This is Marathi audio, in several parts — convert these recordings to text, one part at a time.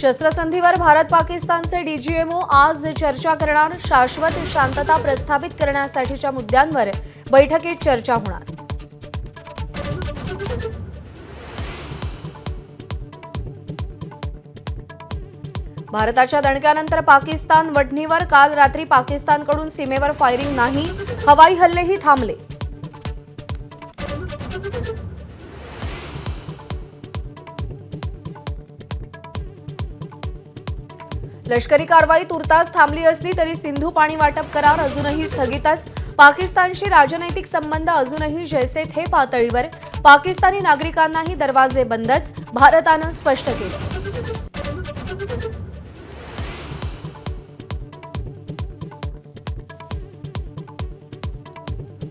शस्त्रसंधीवर भारत पाकिस्तानचे डीजीएमओ आज चर्चा करणार. शाश्वत शांतता प्रस्थापित करण्यासाठीच्या मुद्द्यांवर बैठकीत चर्चा होणार. भारताच्या दणक्यानंतर पाकिस्तान वटणीवर काल रात्री पाकिस्तानकडून सीमेवर फायरिंग नाही. हवाई हल्लेही थांबले. लष्करी कारवाई तुर्तास थांबली असली तरी सिंधू पाणी वाटप करार अजूनही स्थगितच. पाकिस्तानशी राजनैतिक संबंध अजूनही जैसे थे पातळीवर. पाकिस्तानी नागरिकांनाही दरवाजे बंदच भारतानं स्पष्ट केलं.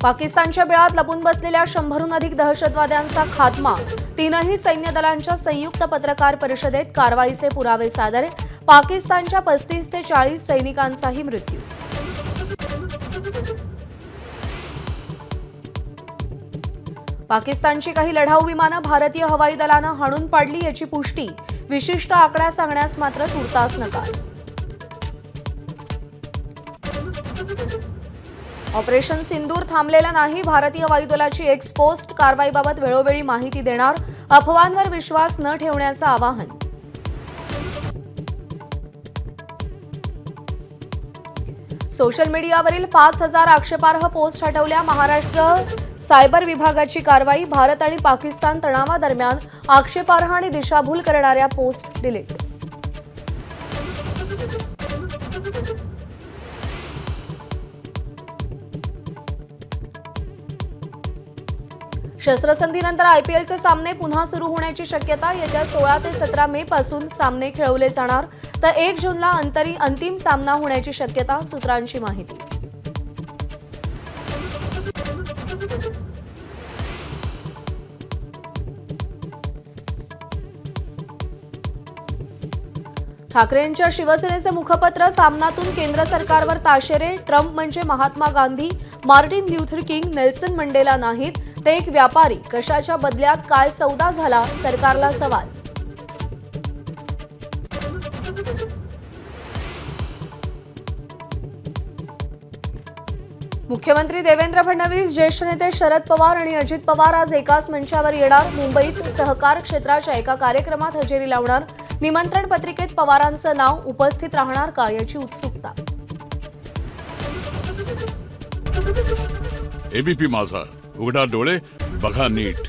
पाकिस्तानच्या बिळात लपून बसलेल्या शंभरहून अधिक दहशतवाद्यांचा खात्मा. तीनही सैन्य दलांच्या संयुक्त पत्रकार परिषदेत कारवाईचे पुरावे सादर. पाकिस्तानच्या पस्तीस ते चाळीस सैनिकांचाही मृत्यू. पाकिस्तानची काही लढाऊ विमानं भारतीय हवाई दलानं हाणून पाडली याची पुष्टी विशिष्ट आकडा सांगण्यास मात्र तुर्तास नकार. ऑपरेशन सिंदूर थांबलेलं नाही भारतीय वायुदलाची एक्सपोस्ट कारवाईबाबत वेळोवेळी माहिती देणार अफवांवर विश्वास न ठेवण्याचं आवाहन. सोशल मीडियावरील पाच हजार आक्षेपार्ह पोस्ट हटवल्या महाराष्ट्र सायबर विभागाची कारवाई भारत आणि पाकिस्तान तणावादरम्यान आक्षेपार्ह आणि दिशाभूल करणाऱ्या पोस्ट डिलीट. शस्त्रसंधीनंतर आयपीएलचे सामने पुन्हा सुरू होण्याची शक्यता येत्या सोळा ते सतरा मे पासून सामने खेळवले जाणार. तर एक जूनला अंतरी अंतिम सामना होण्याची शक्यता सूत्रांची माहिती. ठाकरेंच्या शिवसेनेचे मुखपत्र सामनातून केंद्र सरकारवर ताशेरे ट्रम्प म्हणजे Mahatma Gandhi Martin Luther King Nelson Mandela नाहीत. ते एक व्यापारी कशाच्या बदल्यात काय सौदा झाला सरकारला सवाल. मुख्यमंत्री देवेंद्र फडणवीस ज्येष्ठ नेते शरद पवार आणि अजित पवार आज एकाच मंचावर येणार. मुंबईत सहकार क्षेत्राच्या एका कार्यक्रमात हजेरी लावणार. निमंत्रण पत्रिकेत पवारांचं नाव उपस्थित राहणार का याची उत्सुकता. एबीपी माझा. उघडा डोळे बघा नीट.